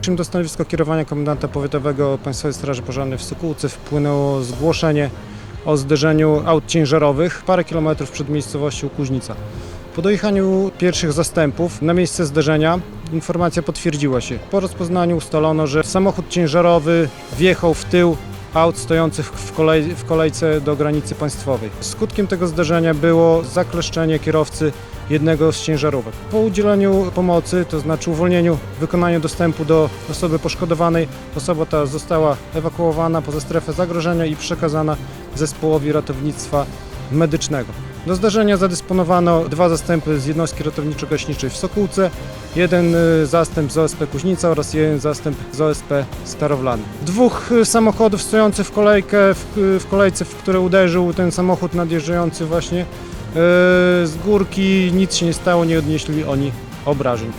czym do stanowiska kierowania komendanta powiatowego Państwowej Straży Pożarnej w Sokółce wpłynęło zgłoszenie o zderzeniu aut ciężarowych parę kilometrów przed miejscowością Kuźnica. Po dojechaniu pierwszych zastępów na miejsce zderzenia informacja potwierdziła się. Po rozpoznaniu ustalono, że samochód ciężarowy wjechał w tył aut stojących w, kolej, w kolejce do granicy państwowej. Skutkiem tego zdarzenia było zakleszczenie kierowcy jednego z ciężarówek. Po udzieleniu pomocy, to znaczy uwolnieniu, wykonaniu dostępu do osoby poszkodowanej, osoba ta została ewakuowana poza strefę zagrożenia i przekazana zespołowi ratownictwa medycznego. Do zdarzenia zadysponowano dwa zastępy z jednostki ratowniczo-gaśniczej w Sokółce, jeden y, zastęp z OSP Kuźnica oraz jeden zastęp z OSP Starowlany. Dwóch y, samochodów stojących w, kolejkę, w, y, w kolejce, w które uderzył ten samochód nadjeżdżający właśnie z górki, nic się nie stało, nie odnieśli oni obrażeń.